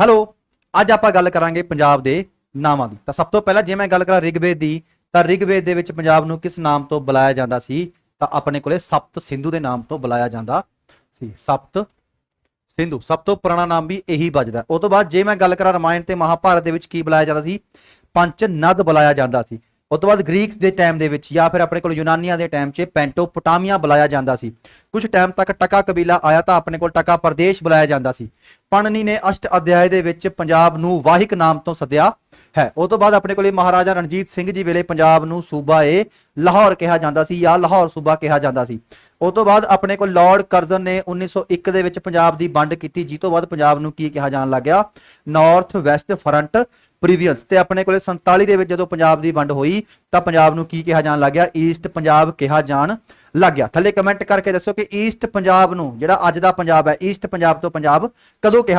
Hello, ਅੱਜ ਆਪਾਂ ਗੱਲ ਕਰਾਂਗੇ ਪੰਜਾਬ ਦੇ ਨਾਮਾਂ ਦੀ। ਤਾਂ ਸਭ ਤੋਂ ਪਹਿਲਾਂ ਜੇ ਮੈਂ ਗੱਲ ਕਰਾਂ ਰਿਗਵੇਦ ਦੀ, ਤਾਂ ਰਿਗਵੇਦ ਦੇ ਵਿੱਚ ਪੰਜਾਬ ਨੂੰ ਕਿਸ ਨਾਮ ਤੋਂ ਬੁਲਾਇਆ ਜਾਂਦਾ ਸੀ? ਤਾਂ ਆਪਣੇ ਕੋਲੇ ਸਪਤ ਸਿੰਧੂ ਦੇ ਨਾਮ ਤੋਂ ਬੁਲਾਇਆ ਜਾਂਦਾ ਸੀ। ਸਪਤ ਸਿੰਧੂ, ਸਭ ਤੋਂ ਪੁਰਾਣਾ ਨਾਮ ਵੀ ਇਹੀ ਵੱਜਦਾ। ਉਹ ਤੋਂ ਬਾਅਦ ਜੇ ਮੈਂ ਗੱਲ ਕਰਾਂ ਰਾਮਾਇਣ ਤੇ ਮਹਾਭਾਰਤ ਦੇ ਵਿੱਚ ਕੀ ਬੁਲਾਇਆ ਜਾਂਦਾ ਸੀ? ਪੰਚ ਨਦ ਬੁਲਾਇਆ ਜਾਂਦਾ ਸੀ। ਉਸ ਤੋਂ ਬਾਅਦ ਗ੍ਰੀਕਸ ਦੇ ਟਾਈਮ ਦੇ ਵਿੱਚ ਜਾਂ ਫਿਰ ਆਪਣੇ ਕੋਲ ਯੂਨਾਨੀਆਂ ਦੇ ਟਾਈਮ 'ਚ ਪੈਂਟੋਪੋਟਾਮੀਆ ਬੁਲਾਇਆ ਜਾਂਦਾ ਸੀ। ਕੁਝ ਟਾਈਮ ਤੱਕ ਟਕਾ ਕਬੀਲਾ ਆਇਆ ਤਾਂ ਆਪਣੇ ਕੋਲ ਟਕਾ ਪ੍ਰਦੇਸ਼ ਬੁਲਾਇਆ ਜਾਂਦਾ ਸੀ। ਪਣਨੀ ਨੇ ਅਸ਼ਟ ਅਧਿਆਏ ਦੇ ਵਿੱਚ ਪੰਜਾਬ ਨੂੰ ਵਾਹਿਕ ਨਾਮ ਤੋਂ ਸੱਦਿਆ ਹੈ। ਉਸ ਤੋਂ ਬਾਅਦ ਆਪਣੇ ਕੋਲੇ ਮਹਾਰਾਜਾ ਰਣਜੀਤ ਸਿੰਘ ਜੀ ਵੇਲੇ ਪੰਜਾਬ ਨੂੰ ਸੂਬਾ ਏ ਲਾਹੌਰ ਕਿਹਾ ਜਾਂਦਾ ਸੀ ਜਾਂ ਲਾਹੌਰ ਸੂਬਾ ਕਿਹਾ ਜਾਂਦਾ ਸੀ। ਉਸ ਤੋਂ ਬਾਅਦ ਆਪਣੇ ਕੋਲ ਲਾਰਡ ਕਰਜ਼ਨ ਨੇ 1901 ਦੇ ਵਿੱਚ ਪੰਜਾਬ ਦੀ ਵੰਡ ਕੀਤੀ, ਜਿਸ ਤੋਂ ਬਾਅਦ ਪੰਜਾਬ ਨੂੰ ਕੀ ਕਿਹਾ ਜਾਣ ਲੱਗਿਆ? ਨਾਰਥ ਵੈਸਟ ਫਰੰਟ ਪ੍ਰੀਵੀਅਸ ਤੇ ਆਪਣੇ ਕੋਲੇ 47 ਦੇ ਵਿੱਚ ਜਦੋਂ ਪੰਜਾਬ ਦੀ ਵੰਡ ਹੋਈ, ਤਾਂ ਪੰਜਾਬ ਨੂੰ ਕੀ ਕਿਹਾ ਜਾਣ ਲੱਗਿਆ? ਈਸਟ ਪੰਜਾਬ ਕਿਹਾ ਜਾਣ ਲੱਗ ਗਿਆ ਥੱਲੇ ਕਮੈਂਟ ਕਰਕੇ ਦੱਸੋ ਕਿ ਈਸਟ ਪੰਜਾਬ ਨੂੰ, ਜਿਹੜਾ ਅੱਜ ਦਾ ਪੰਜਾਬ ਹੈ ਈਸਟ ਪੰਜਾਬ ਤੋਂ ਪੰਜਾਬ ਕਦੋਂ ਕਿਹਾ